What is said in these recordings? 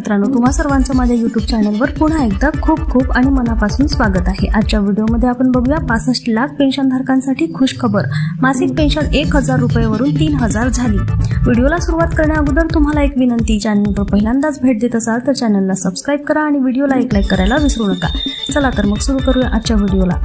मित्रांनो तुम्हा सर्वांचं माझ्या युट्यूब चॅनलवर पुन्हा एकदा खूप खूप आणि मनापासून स्वागत आहे. आजच्या व्हिडिओमध्ये आपण बघूया पासष्ट लाख पेन्शनधारकांसाठी खुश खबर मासिक पेन्शन एक हजार रुपयेवरून तीन हजार झाली. व्हिडिओला सुरुवात करण्या अगोदर तुम्हाला एक विनंती चॅनलवर पहिल्यांदाच भेट देत असाल तर चॅनलला सबस्क्राईब करा आणि व्हिडिओला एक लाईक करायला विसरू नका. चला तर मग सुरू करूया आजच्या व्हिडिओला.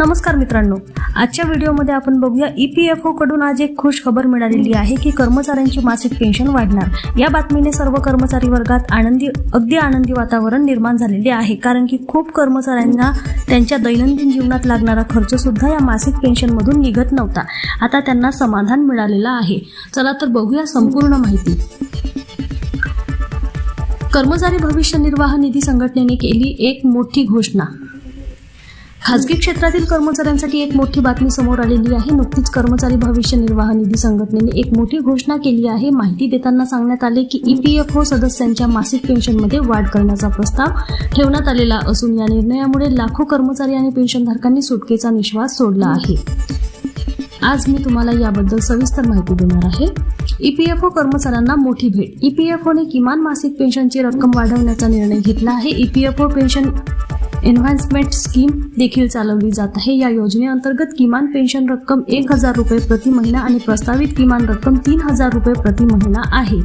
नमस्कार मित्रांनो. आजच्या व्हिडिओमध्ये आपण बघूया ई पी एफकडून आज एक खुश खबर मिळालेली आहे की कर्मचाऱ्यांची मासिक पेन्शन वाढणार. या बातमीने सर्व कर्मचारी वर्गात आनंदी अगदी आनंदी वातावरण निर्माण झालेले आहे. कारण की खूप कर्मचाऱ्यांना त्यांच्या दैनंदिन जीवनात लागणारा खर्च सुद्धा या मासिक पेन्शनमधून निघत नव्हता. आता त्यांना समाधान मिळालेलं आहे. चला तर बघूया संपूर्ण माहिती. कर्मचारी भविष्य निर्वाह निधी संघटनेने केली एक मोठी घोषणा. खासगी क्षेत्रातील कर्मचाऱ्यांसाठी एक मोठी बातमी समोर आलेली आहे. नुकतीच कर्मचारी भविष्य निर्वाह निधी संघटनेने एक मोठी घोषणा केली आहे. माहिती देताना सांगण्यात आले की ई पी एफ ओ सदस्यांच्या मासिक पेन्शनमध्ये वाढ करण्याचा प्रस्ताव ठेवण्यात आलेला असून या निर्णयामुळे लाखो कर्मचारी आणि पेन्शनधारकांनी सुटकेचा निश्वास सोडला आहे. आज मी तुम्हाला याबद्दल सविस्तर माहिती देणार आहे. ईपीएफओ कर्मचाऱ्यांना मोठी भेट. ईपीएफओने किमान मासिक पेन्शनची रक्कम वाढवण्याचा निर्णय घेतला आहे. ईपीएफओ पेन्शन एन्हान्समेंट स्कीम देखील चालवली जात आहे. या योजनेअंतर्गत किमान पेन्शन रक्कम एक हजार रुपये प्रति महिना आणि प्रस्तावित किमान रक्कम तीन हजार रुपये प्रति महिना आहे.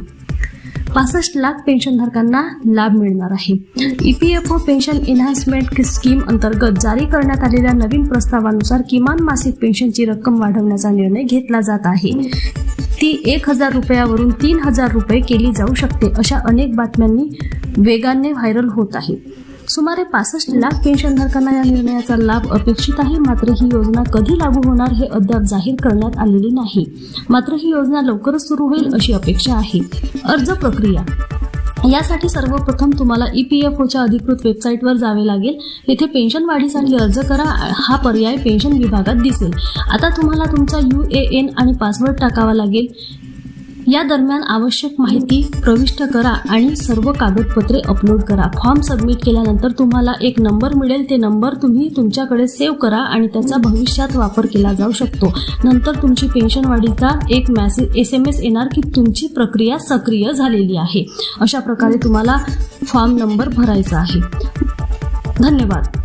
पासष्ट लाख पेन्शनधारकांना लाभ मिळणार आहे. E P F O pension enhancement scheme अंतर्गत जारी करण्यात आलेल्या नवीन प्रस्तावानुसार किमान मासिक पेन्शनची रक्कम वाढवण्याचा निर्णय घेतला जात आहे. ती एक हजार रुपयावरून तीन हजार रुपये केली जाऊ शकते अशा अनेक बातम्यांनी वेगाने व्हायरल होत आहे. सुमारे पासष्ट लाख पेन्शनधारकांना या निर्णयाचा लाभ अपेक्षित आहे. मात्र ही योजना कधी लागू होणार हे अद्याप जाहीर करण्यात आलेली नाही. मात्र ही योजना लवकरच सुरू होईल अशी अपेक्षा आहे. अर्ज प्रक्रिया. यासाठी सर्वप्रथम तुम्हाला ई पी एफ ओच्या अधिकृत वेबसाईटवर जावे लागेल. येथे पेन्शन वाढीसाठी अर्ज करा. हा पर्याय पेन्शन विभागात दिसेल. आता तुम्हाला तुमचा यू ए एन आणि पासवर्ड टाकावा लागेल. या दरम्यान आवश्यक माहिती प्रविष्ट करा आणि सर्व कागदपत्रे अपलोड करा. फॉर्म सबमिट केल्यानंतर तुम्हाला एक नंबर मिळेल. ते नंबर तुम्ही तुमच्याकडे सेव्ह करा आणि त्याचा भविष्यात वापर केला जाऊ शकतो. नंतर तुमची पेन्शन वाढीचा एक मॅसेज एस एम एस येणार की तुमची प्रक्रिया सक्रिय झालेली आहे. अशा प्रकारे तुम्हाला फॉर्म नंबर भरायचा आहे. धन्यवाद.